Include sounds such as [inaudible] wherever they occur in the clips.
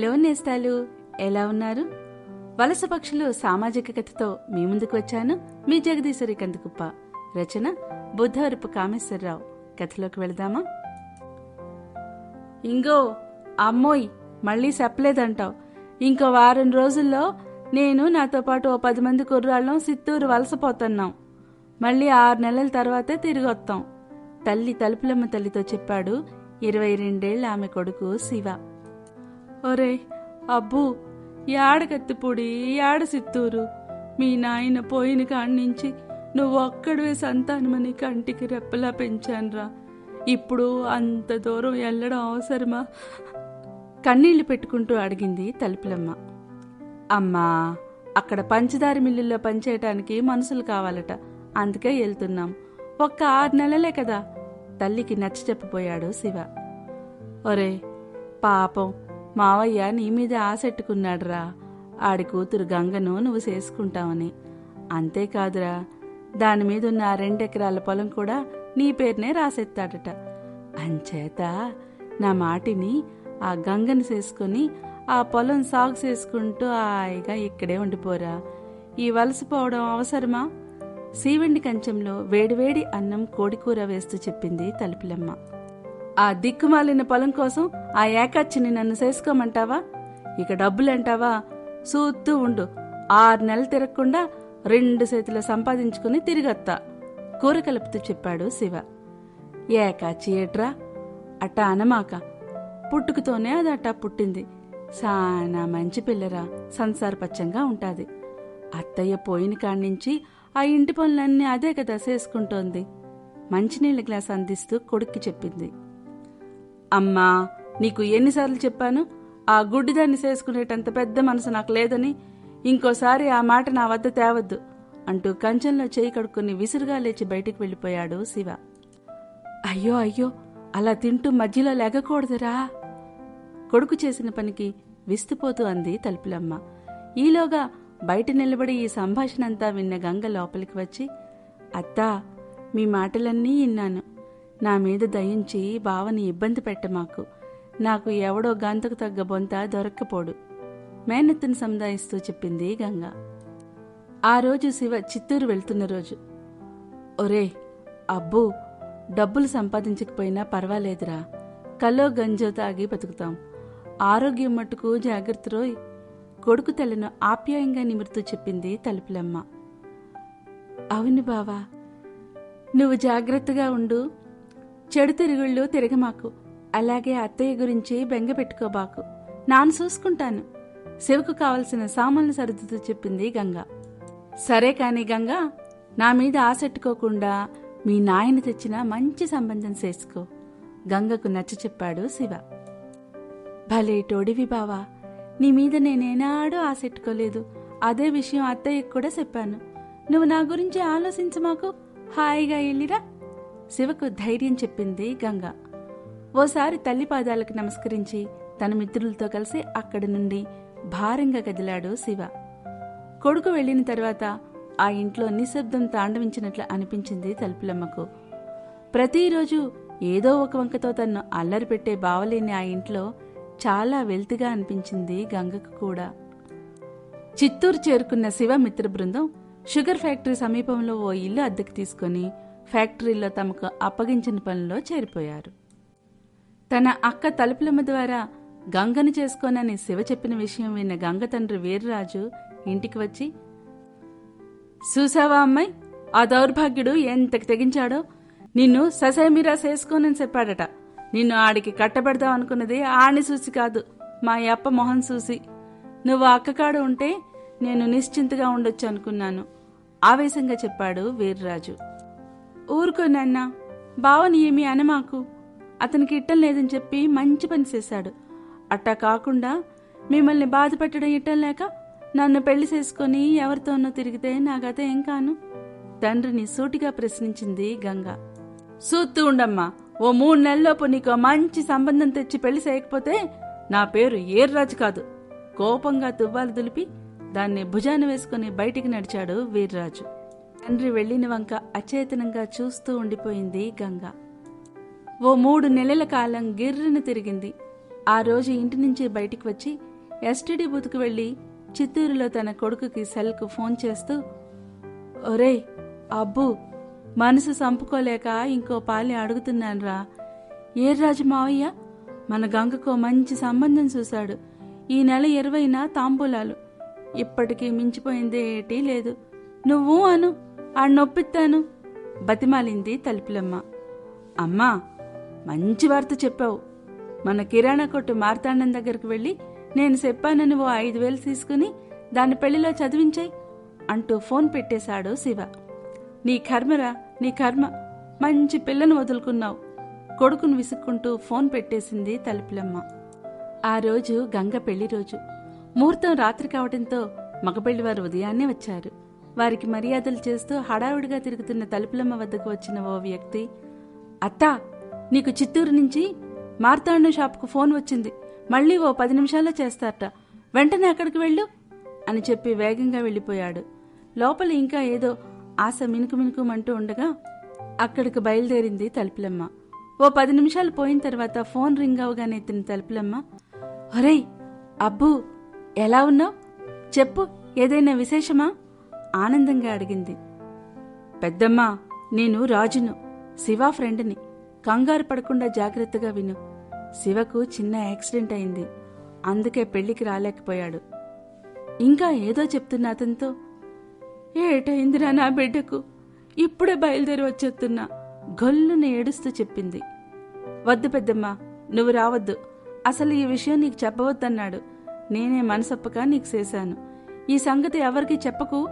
Hello నేస్తాలు ఎలా ఉన్నారు? వలస పక్షులు సామాజిక కథతో మీ ముందుకు వచ్చాను. మీ జగదీశ్వరి కందుకుప్ప. రచన బుద్ధవరపు కామేశ్వరరావు. కథలోకి వెళదామా? ఇంగో అమ్మోయ్ మళ్ళీ చెప్పలేదంటావు. ఇంకో వారం రోజుల్లో నేను నాతో పాటు ఓ పది మంది కుర్రాళ్ళం సిత్తూరు వలసపోతున్నాం మళ్ళీ ఆరు నెలల తర్వాతే తిరిగి వస్తాం. తల్లి తలుపులమ్మ తల్లితో చెప్పాడు ఇరవై రెండేళ్ళ ఆమె కొడుకు శివ. ఒరే అబ్బు యాడకత్తిపొడి యాడ సిత్తూరు మీ నాయన పోయిన కాడి నుంచి నువ్వు ఒక్కడివే సంతానమని కంటికి రెప్పలా పెంచానురా. ఇప్పుడు అంత దూరం వెళ్ళడం అవసరమా? కన్నీళ్ళు పెట్టుకుంటూ అడిగింది తలుపులమ్మ. అమ్మా అక్కడ పంచదార మిల్లుల్లో పనిచేయటానికి మనుషులు కావాలట. అందుకే వెళ్తున్నాం ఒక్క ఆరు నెలలే కదా. తల్లికి నచ్చ చెప్పబోయాడు శివ. ఒరే పాపం మావయ్య నీ మీద ఆసెట్టుకున్నాడురా ఆడి కూతురు గంగను నువ్వు చేసుకుంటావని. అంతేకాదురా. దాని మీద ఉన్న రెండెకరాల పొలం కూడా నీ పేరునే రాసెత్తాడట అంచేత నా మాటిని ఆ గంగను చేసుకుని ఆ పొలం సాగు చేసుకుంటూ హాయిగా ఇక్కడే ఉండిపోరా. ఈ వలసపోవడం అవసరమా? సీవెండి కంచంలో వేడివేడి అన్నం కోడికూర వేస్తూ చెప్పింది తలుపులమ్మ. ఆ దిక్కుమాలిన పొలం కోసం ఆ ఏకాచిని నన్ను చేసుకోమంటావా ఇక డబ్బులంటావా? సూత్తూ ఉండు. ఆరు నెలలు తిరగకుండా రెండు చేతులు సంపాదించుకుని తిరిగొత్తా కూర కలుపుతూ చెప్పాడు శివ. ఏకాచి ఏట్రా? అట్టా అనమాక. పుట్టుకతోనే అది అట్టా పుట్టింది. సానా మంచి పిల్లరా సంసారపచ్చంగా ఉంటాది. అత్తయ్య పోయిన కాడ్నుంచి ఆ ఇంటి పనులన్నీ అదే కదా చేసుకుంటోంది. మంచినీళ్ళ గ్లాస్ అందిస్తూ కొడుక్కి చెప్పింది. అమ్మా నీకు ఎన్నిసార్లు చెప్పాను? ఆ గుడ్డిదాన్ని చేసుకునేటంత పెద్ద మనసు నాకు లేదని ఇంకోసారి ఆ మాట నా వద్ద తేవద్దు అంటూ కంచంలో చేయి కడుక్కుని విసురుగా లేచి బయటికి వెళ్ళిపోయాడు శివ. అయ్యో అయ్యో అలా తింటూ మధ్యలో లేగకూడదురా. కొడుకు చేసిన పనికి విస్తుపోతూ అంది తలుపులమ్మ. ఈలోగా బయట నిలబడి ఈ సంభాషణ అంతా విన్న గంగ లోపలికి వచ్చి అత్తా మీ మాటలన్నీ విన్నాను. నా మీద దయించి బావని ఇబ్బంది పెట్టమాకు నాకు ఎవడో గంతకు తగ్గ బొంత దొరక్కపోడు. మేనత్తను సముదాయిస్తూ చెప్పింది గంగ. ఆ రోజు శివ చిత్తూరు వెళ్తున్న రోజు. ఒరే అబ్బు డబ్బులు సంపాదించకపోయినా పర్వాలేదురా. కల్లో గంజో తాగి బతుకుతాం. ఆరోగ్యం మట్టుకు జాగ్రత్త రోయ్. కొడుకు తెలను ఆప్యాయంగా నిమురుతూ చెప్పింది తలుపులమ్మ. అవును బావా నువ్వు జాగ్రత్తగా ఉండు. చెడు తిరుగుళ్ళు తిరగమాకు. అలాగే అత్తయ్య గురించి బెంగ పెట్టుకోబాకు. నాను చూసుకుంటాను శివకు కావలసిన సామాన్లు సర్దుతూ చెప్పింది గంగ. సరే కాని గంగ నా మీద ఆసెట్టుకోకుండా మీ నాయన తెచ్చిన మంచి సంబంధం చేసుకో గంగకు నచ్చ చెప్పాడు శివ. భలే టోడివి బావా. నీ మీద నేనేనాడూ ఆసెట్టుకోలేదు అదే విషయం అత్తయ్యకు కూడా చెప్పాను. నువ్వు నా గురించి ఆలోచించమాకు హాయిగా వెళ్ళిరా శివకు ధైర్యం చెప్పింది గంగ. ఓసారి తల్లి పాదాలకు నమస్కరించి తన మిత్రులతో కలిసి అక్కడి నుండి భారంగా కదిలాడు శివ. కొడుకు వెళ్ళిన తర్వాత ఆ ఇంట్లో నిశ్శబ్దం తాండవించినట్లు అనిపించింది తలుపులమ్మకు. ప్రతిరోజు ఏదో ఒక వంకతో తన్ను అల్లరి పెట్టే బావలేని ఆ ఇంట్లో చాలా వెల్తిగా అనిపించింది గంగకు కూడా. చిత్తూరు చేరుకున్న శివ మిత్ర బృందం షుగర్ ఫ్యాక్టరీ సమీపంలో ఓ ఇల్లు అద్దెకు తీసుకుని ఫ్యాక్టరీలో తమకు అప్పగించిన పనిలో చేరిపోయారు. తన అక్క తలుపులమ్మ ద్వారా గంగను చేసుకోనని శివ చెప్పిన విషయం విన్న గంగ తండ్రి వీర్రాజు ఇంటికి వచ్చి చూసావా అమ్మాయి? ఆ దౌర్భాగ్యుడు ఎంతకు తెగించాడో? నిన్ను ససేమిరా చేసుకోనని చెప్పాడట. నిన్ను ఆడికి కట్టబెడదాం అనుకున్నది ఆడిని చూసి కాదు మా అప్ప మొహం చూసి. నువ్వు అక్కకాడు ఉంటే నేను నిశ్చింతగా ఉండొచ్చు అనుకున్నాను ఆవేశంగా చెప్పాడు వీర్రాజు. ఊరుకోనన్నా బావని ఏమీ అనమాకు. అతనికి ఇట్టం లేదని చెప్పి మంచి పని చేశాడు. అట్టా కాకుండా మిమ్మల్ని బాధ పెట్టడం ఇట్టం లేక నన్ను పెళ్ళి చేసుకుని ఎవరితోనో తిరిగితే నాకత ఏం కాను? తండ్రిని సూటిగా ప్రశ్నించింది గంగ. సూత్తూ ఉండమ్మా. ఓ మూడు నెలల్లోపు నీకు మంచి సంబంధం తెచ్చి పెళ్ళి చేయకపోతే నా పేరు ఏర్రాజు కాదు. కోపంగా తువ్వాలు దులిపి దాన్ని భుజాన వేసుకుని బయటికి నడిచాడు వీర్రాజు. తండ్రి వెళ్ళిన వంక అచేతనంగా చూస్తూ ఉండిపోయింది గంగ. ఓ మూడు నెలల కాలం గిర్రున తిరిగింది. ఆ రోజు ఇంటి నుంచి బయటికి వచ్చి ఎస్టీడీ బూత్కు వెళ్ళి చిత్తూరులో తన కొడుకుకి సెల్కు ఫోన్ చేస్తూ ఒరేయ్ అబ్బు మనసు సంపుకోలేక ఇంకో పాలి అడుగుతున్నానురా. ఏ రాజు మావయ్య? మన గంగకో మంచి సంబంధం చూశాడు. ఈ నెల ఇరవైన తాంబూలాలు. ఇప్పటికీ మించిపోయింది ఏటీ లేదు. నువ్వు అను. ఆ నొప్పిస్తాను బతిమాలింది తలుపులమ్మ. అమ్మా మంచి వార్త చెప్పావు. మన కిరాణా కొట్టు మార్తాండం దగ్గరికి వెళ్ళి నేను చెప్పానని ఓ ఐదు వేలు తీసుకుని దాని పెళ్ళిలో చదివించాయి అంటూ ఫోన్ పెట్టేశాడు శివ. నీ కర్మరా నీ కర్మ. మంచి పిల్లను వదులుకున్నావు. కొడుకును విసుక్కుంటూ ఫోన్ పెట్టేసింది తలుపులమ్మ. ఆ రోజు గంగ పెళ్ళి రోజు. ముహూర్తం రాత్రి కావడంతో మగపెళ్ళివారు ఉదయాన్నే వచ్చారు. వారికి మర్యాదలు చేస్తూ హడావుడిగా తిరుగుతున్న తలుపులమ్మ వద్దకు వచ్చిన ఓ వ్యక్తి అత్తా నీకు చిత్తూరు నుంచి మార్తాండ షాప్కు ఫోన్ వచ్చింది. మళ్ళీ ఓ పది నిమిషాల్లో చేస్తారట. వెంటనే అక్కడికి వెళ్ళు అని చెప్పి వేగంగా వెళ్ళిపోయాడు. లోపల ఇంకా ఏదో ఆశ మినుకు మినుకుమంటూ ఉండగా అక్కడికి బయలుదేరింది తలుపులమ్మ. ఓ పది నిమిషాలు పోయిన తర్వాత ఫోన్ రింగ్ అవగానే ఎత్తిన తలుపులమ్మ ఒరేయ్ అబ్బు ఎలా ఉన్నావు? చెప్పు ఏదైనా విశేషమా? ఆనందంగా అడిగింది. పెద్దమ్మా నేను రాజును శివ ఫ్రెండ్ని. కంగారు పడకుండా జాగ్రత్తగా విను. శివకు చిన్న యాక్సిడెంట్ అయింది. అందుకే పెళ్ళికి రాలేకపోయాడు. ఇంకా ఏదో చెప్తున్న అతనితో. ఏటైందిరా నా బిడ్డకు. ఇప్పుడే బయలుదేరి వచ్చేస్తున్నా. గొల్లును ఏడుస్తూ చెప్పింది. వద్దు పెద్దమ్మా నువ్వు రావద్దు. అసలు ఈ విషయం నీకు చెప్పవద్దన్నాడు. నేనే మనసొప్పక నీకు చేశాను. ఈ సంగతి ఎవరికీ చెప్పకు.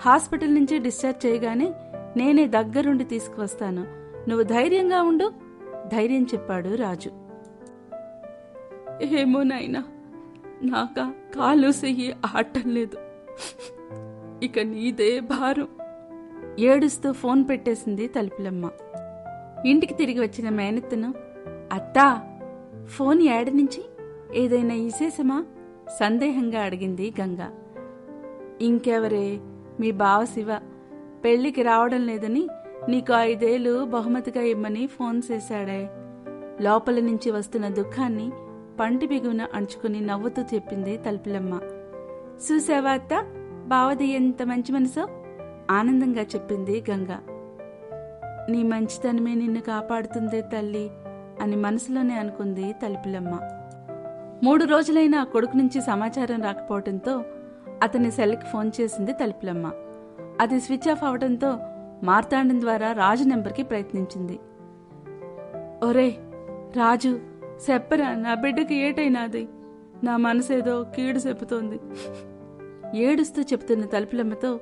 హాస్పిటల్ నుంచి డిశ్చార్జ్ చేయగానే నేనే దగ్గరుండి తీసుకువస్తాను. నువ్వు ధైర్యంగా ఉండు. ధైర్యం చెప్పాడు రాజు. ఏమో నాయనా నాక కాలు సెయ్యి ఆటం లేదు. ఇక నీదే భారం. ఏడుస్తూ ఫోన్ పెట్టేసింది తలుపులమ్మ. ఇంటికి తిరిగి వచ్చిన మేనత్తను అత్తా ఫోన్ ఏడ నుంచి? ఏదైనా విశేషమా సందేహంగా అడిగింది గంగ. ఇంకెవరే? మీ బావ శివ. పెళ్ళికి రావడం లేదని నీకు ఐదేళ్ళు బహుమతిగా ఇమ్మని ఫోన్ చేశాడే. లోపల నుంచి వస్తున్న దుఃఖాన్ని పంటి బిగున అణుచుకుని నవ్వుతూ చెప్పింది తలుపులమ్మ. చూసావా అత్త? బావది ఎంత మంచి మనసో? ఆనందంగా చెప్పింది గంగ. నీ మంచితనమే నిన్ను కాపాడుతుందే తల్లి అని మనసులోనే అనుకుంది తలుపులమ్మ. మూడు రోజులైనా కొడుకు నుంచి సమాచారం రాకపోవడంతో అతని సెల్కి ఫోన్ చేసింది తలుపులమ్మ. అది స్విచ్ ఆఫ్ అవడంతో మార్తాండం ద్వారా రాజు నెంబర్కి ప్రయత్నించింది. ఒరే రాజు చెప్పరా నా బిడ్డకి ఏటైనాది నా మనసేదో కీడు చెబుతోంది. ఏడుస్తూ చెప్తున్న తలుపులమ్మతో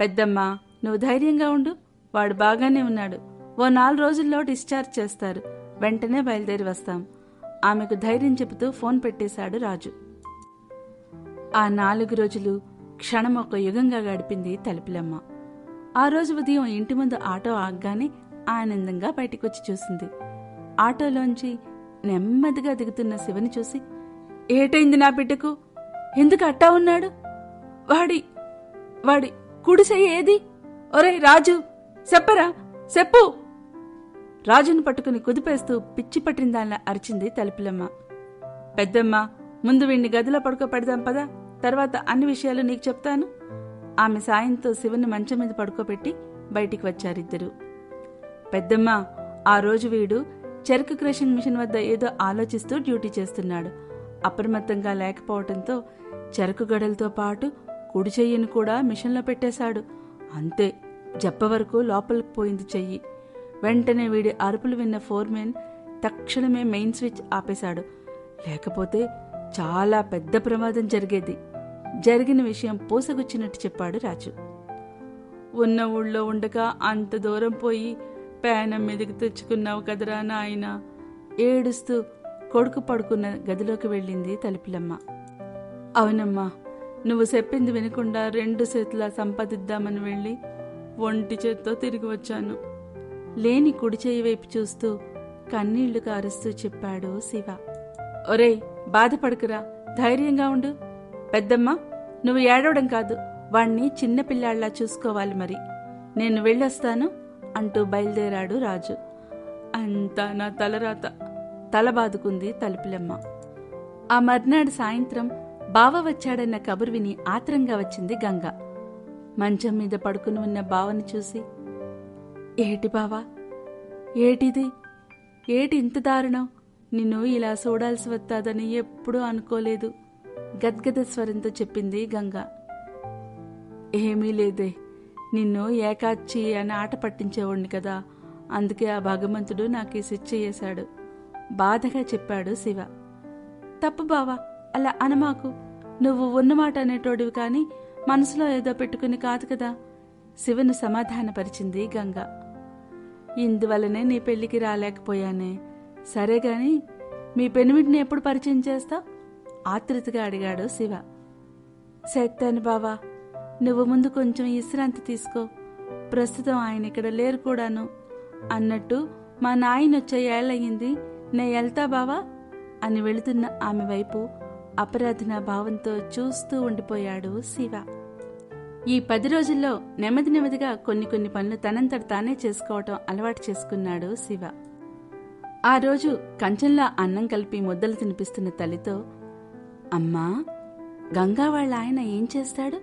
పెద్దమ్మ నువ్వు ధైర్యంగా ఉండు వాడు బాగానే ఉన్నాడు. ఓ నాలుగు రోజుల్లో డిశ్చార్జ్ చేస్తారు. వెంటనే బయలుదేరి వస్తాం. ఆమెకు ధైర్యం చెబుతూ ఫోన్ పెట్టేశాడు రాజు. ఆ నాలుగు రోజులు క్షణం ఒక యుగంగా గడిపింది తలుపులమ్మ. ఆ రోజు ఉదయం ఇంటి ముందు ఆటో ఆగ్గానే ఆనందంగా బయటికొచ్చి చూసింది. ఆటోలోంచి నెమ్మదిగా దిగుతున్న శివని చూసి ఏటైంది నా బిడ్డకు? ఎందుకు అట్టా ఉన్నాడు? వాడి వాడి కుడిసె ఏది? ఒరే రాజు చెప్పరా చెప్పు. రాజును పట్టుకుని కుదిపేస్తూ పిచ్చి పట్టిందానిలా అరిచింది తలుపులమ్మ. పెద్దమ్మ ముందు వీణ్ణి గదిలో పడుకో పెడదాం పదా. తర్వాత అన్ని విషయాలు నీకు చెప్తాను. ఆమె సాయంతో శివుని మంచం మీద పడుకోబెట్టి బయటికి వచ్చారిద్దరు. పెద్దమ్మ ఆ రోజు వీడు చెరకు క్రషింగ్ మిషన్ వద్ద ఏదో ఆలోచిస్తూ డ్యూటీ చేస్తున్నాడు. అప్రమత్తంగా లేకపోవడంతో చెరకు గడలతో పాటు కుడి చెయ్యిని కూడా మిషన్లో పెట్టేశాడు. అంతే జప్ప వరకు లోపలికి పోయింది చెయ్యి. వెంటనే వీడి అరుపులు విన్న ఫోర్మెన్ తక్షణమే మెయిన్ స్విచ్ ఆపేశాడు. లేకపోతే చాలా పెద్ద ప్రమాదం జరిగేది. జరిగిన విషయం పూసగుచ్చినట్టు చెప్పాడు రాజు. ఉన్న ఊళ్ళో ఉండగా అంత దూరం పోయి పేనం మీదకి తెచ్చుకున్నావు కదరా నాయన? ఏడుస్తూ కొడుకు పడుకున్న గదిలోకి వెళ్ళింది తలుపులమ్మ. అవునమ్మా నువ్వు చెప్పింది వినకుండా రెండు చేతుల సంపాదిద్దామని వెళ్ళి ఒంటి చేత్తో తిరిగి వచ్చాను. లేని కుడి చేయి వైపు చూస్తూ కన్నీళ్ళు కారుస్తూ చెప్పాడు శివ. ఒరేయ్ బాధపడకురా ధైర్యంగా ఉండు. పెద్దమ్మ నువ్వు ఏడవడం కాదు. వాణ్ణి చిన్నపిల్లాళ్ళా చూసుకోవాలి మరి. నేను వెళ్ళొస్తాను అంటూ బయలుదేరాడు రాజు. అంతా నా తలరాత. తల బాదుకుంది తలుపులమ్మ. ఆ మర్నాడు సాయంత్రం బావ వచ్చాడన్న కబురు విని ఆత్రంగా వచ్చింది గంగ. మంచం మీద పడుకుని ఉన్న బావని చూసి ఏటి బావా? ఏటిది? ఏటి ఇంత దారుణం? నిన్ను ఇలా చూడాల్సి వస్తాదని ఎప్పుడూ అనుకోలేదు. గద్గద స్వరంతో చెప్పింది గంగ. ఏమీ లేదే నిన్ను ఏకాచ్చి అని ఆట పట్టించేవాడిని కదా. అందుకే ఆ భగవంతుడు నాకు ఈ శిక్ష చేశాడు. బాధగా చెప్పాడు శివ. తప్పు బావా అలా అనమాకు. నువ్వు ఉన్నమాట అనేటోడివి కానీ మనసులో ఏదో పెట్టుకుని కాదు కదా. శివను సమాధానపరిచింది గంగ. ఇందువలనే నీ పెళ్ళికి రాలేకపోయానే. సరే గాని మీ పెనిమిటిని ఎప్పుడు పరిచయం చేస్తావు? ఆతృతగా అడిగాడు శివ. శక్తాను బావా నువ్వు ముందు కొంచెం విశ్రాంతి తీసుకో. ప్రస్తుతం ఆయన ఇక్కడ లేరు కూడాను. అన్నట్టు మా నాయన వచ్చే ఏళ్ళయింది నే వెళ్తా బావా అని వెళుతున్న ఆమె వైపు అపరాధన భావంతో చూస్తూ ఉండిపోయాడు శివ. ఈ పది రోజుల్లో నెమ్మది నెమ్మదిగా కొన్ని కొన్ని పనులు తనంతట తానే చేసుకోవటం అలవాటు చేసుకున్నాడు శివ. ఆ రోజు కంచంలో అన్నం కలిపి ముద్దలు తినిపిస్తున్న తల్లితో అమ్మా గంగా వాళ్ళ ఆయన ఏం చేస్తాడు?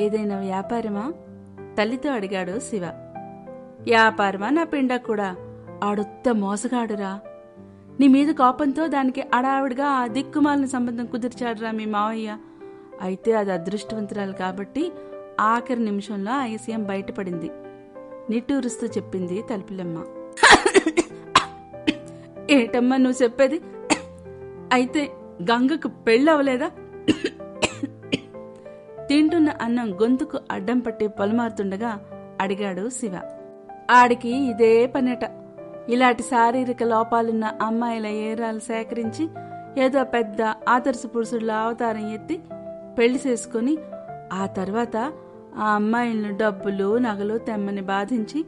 ఏదైనా వ్యాపారమా? తల్లితో అడిగాడు శివ. వ్యాపారమా నా పిండ కూడా? ఆడొత్త మోసగాడురా. నీ మీద కోపంతో దానికి అడావిడిగా ఆ దిక్కుమాలిన సంబంధం కుదిర్చాడురా మీ మావయ్య. అయితే అది అదృష్టవంతురాలు కాబట్టి ఆఖరి నిమిషంలో ఆ విషయం బయటపడింది. నిట్టూరుస్తూ చెప్పింది తలుపులమ్మ. [coughs] ఏటమ్మా నువ్వు చెప్పేది? [coughs] అయితే గంగకు పెళ్ళవలేదా? తింటున్న అన్నం గొంతుకు అడ్డం పట్టి పలుమారుతుండగా అడిగాడు శివ. ఆడికి ఇదే పనట. ఇలాంటి శారీరక లోపాలున్న అమ్మాయిల ఏరాలు సేకరించి ఏదో పెద్ద ఆదర్శ పురుషుల అవతారం ఎత్తి పెళ్ళి చేసుకుని ఆ తర్వాత ఆ అమ్మాయిలను డబ్బులు నగలు తెమ్మని బాధించి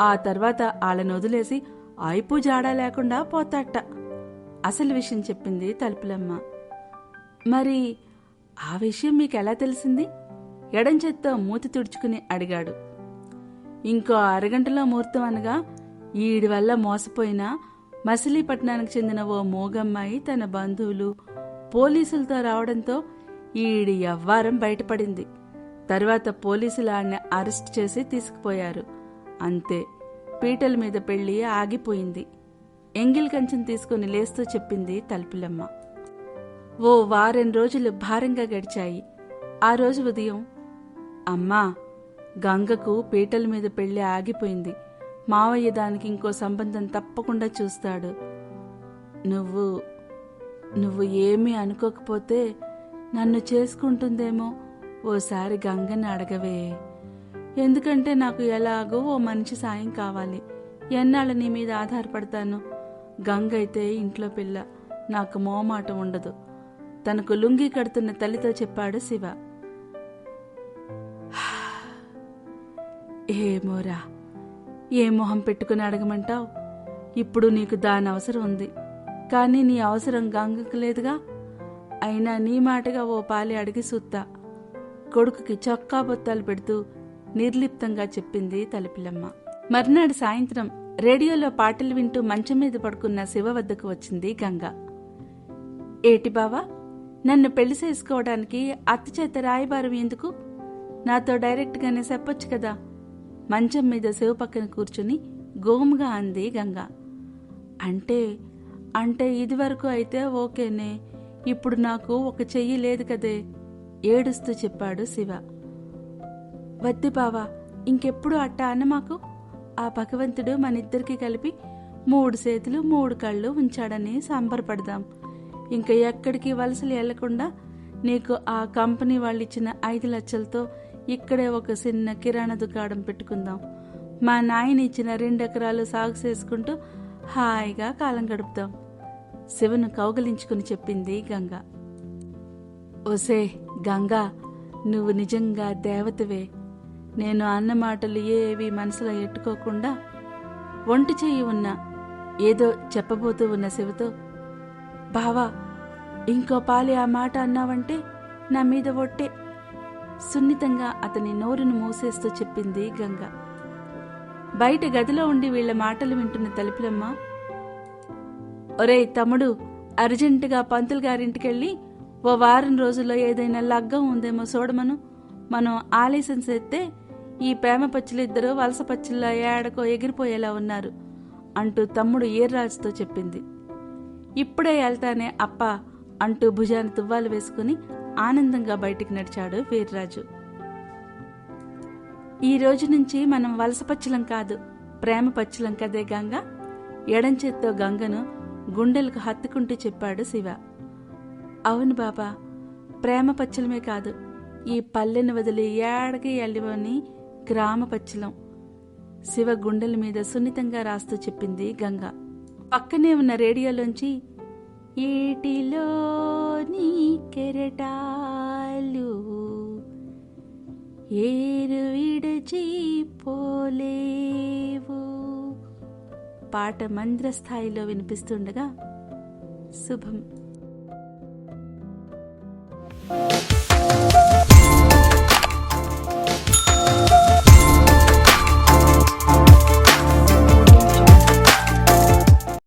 ఆ తర్వాత వాళ్ళని వదిలేసి అయిపు జాడా లేకుండా పోతాట. అసలు విషయం చెప్పింది తలుపులమ్మ. మరి ఆ విషయం మీకు ఎలా తెలిసింది? ఎడం చేత్తో మూతి తుడుచుకుని అడిగాడు. ఇంకో అరగంటలో ముహూర్తం అనగా ఈడి వల్ల మోసపోయిన మసిలీపట్నానికి చెందిన ఓ మోగమ్మాయి తన బంధువులు పోలీసులతో రావడంతో ఈడి యవ్వారం బయటపడింది. తర్వాత పోలీసులు ఆడిని అరెస్ట్ చేసి తీసుకుపోయారు. అంతే. పీటల మీద పెళ్ళి ఆగిపోయింది. ఎంగిల్ కంచెం తీసుకుని లేస్తూ చెప్పింది తలుపులమ్మ. ఓ వారం రోజులు భారంగా గడిచాయి. ఆ రోజు ఉదయం అమ్మా గంగకు పీటల మీద పెళ్ళి ఆగిపోయింది. మావయ్య దానికి ఇంకో సంబంధం తప్పకుండా చూస్తాడు. నువ్వు నువ్వు ఏమీ అనుకోకపోతే నన్ను చేసుకుంటుందేమో? ఓసారి గంగని అడగవే. ఎందుకంటే నాకు ఎలాగో ఓ మనిషి సాయం కావాలి. ఎన్నాళ్ళ నీ మీద ఆధారపడతాను? గంగ అయితే ఇంట్లో పిల్ల. నాకు మోమాట ఉండదు. తనకు లుంగి కడుతున్న తల్లితో చెప్పాడు శివ. [sighs] ఏమోరా ఏ మొహం పెట్టుకుని అడగమంటావు? ఇప్పుడు నీకు దాని అవసరం ఉంది. కానీ నీ అవసరం గంగకు లేదుగా? అయినా నీ మాటగా ఓ పాలి అడిగి సుత్తా. కొడుకుకి చొక్కా బొత్తాలు పెడుతూ నిర్లిప్తంగా చెప్పింది తలిపిలమ్మ. మర్నాడు సాయంత్రం రేడియోలో పాటలు వింటూ మంచం మీద పడుకున్న శివ వద్దకు వచ్చింది గంగ. ఏటి బావా నన్ను పెళ్ళి చేసుకోవడానికి అత్త చేత రాయబారం ఎందుకు? నాతో డైరెక్ట్గానే చెప్పొచ్చు కదా. మంచం మీద శివ పక్కన కూర్చుని గోముగా అంది గంగ. అంటే అంటే ఇదివరకు అయితే ఓకేనే ఇప్పుడు నాకు ఒక చెయ్యి లేదు కదే ఏడుస్తూ చెప్పాడు శివ. వద్దు బావా ఇంకెప్పుడు అట్ట అన్న మాకు? ఆ భగవంతుడు మనిద్దరికి కలిపి మూడు చేతులు మూడు కళ్ళు ఉంచాడని సంబరపడదాం. ఇంకా ఎక్కడికి వలసలు వెళ్ళకుండా నీకు ఆ కంపెనీ వాళ్ళు ఇచ్చిన ఐదు లక్షలతో ఇక్కడే ఒక చిన్న కిరాణా దుకాణం పెట్టుకుందాం. మా నాయన ఇచ్చిన రెండెకరాలు సాగు చేసుకుంటూ హాయిగా కాలం గడుపుతాం. శివను కౌగలించుకుని చెప్పింది గంగ. ఓసే గంగా నువ్వు నిజంగా దేవతవే. నేను అన్న మాటలు ఏవి మనసులో ఎట్టుకోకుండా ఒంటి చేయి ఉన్న ఏదో చెప్పబోతూ ఉన్న శివతో బావా ఇంకో పాలి ఆ మాట అన్నావంటే నా మీద ఒట్టే. సున్నితంగా అతని నోరును మూసేస్తూ చెప్పింది గంగ. బయట గదిలో ఉండి వీళ్ళ మాటలు వింటున్న తలుపులమ్మ ఒరేయ్ తమ్ముడు అర్జెంటుగా పంతులు గారింటికెళ్ళి ఓ ఓ వారం రోజుల్లో ఏదైనా లగ్గం ఉందేమో చూడమను. మనం ఆలస్యం చేస్తే ఈ ప్రేమ పచ్చులిద్దరూ వలస పచ్చుల్లో ఏడకో ఎగిరిపోయేలా ఉన్నారు అంటూ తమ్ముడు ఏర్రాజుతో చెప్పింది. ఇప్పుడే వెళ్తానే అప్ప అంటూ భుజాన్ని తువ్వాలు వేసుకుని ఆనందంగా బయటికి నడిచాడు వీర్రాజు. ఈ రోజు నుంచి మనం వలస పచ్చలం కాదు ప్రేమ పచ్చలం కదే గంగ. ఎడంచేత్తో గంగను గుండెలకు హత్తుకుంటూ చెప్పాడు శివ. అవును బాబా ప్రేమ పచ్చలమే కాదు ఈ పల్లెని వదిలి ఏడకి వెళ్ళివని గ్రామ పచ్చలం. శివ గుండెల మీద సున్నితంగా రాస్తూ చెప్పింది గంగ. పక్కనే ఉన్న రేడియోలోంచి ఏటిలో నీ కెరటాలు ఏరు విడచి పోలేవు. పాట మంద్ర స్థాయిలో వినిపిస్తుండగా శుభం. thank you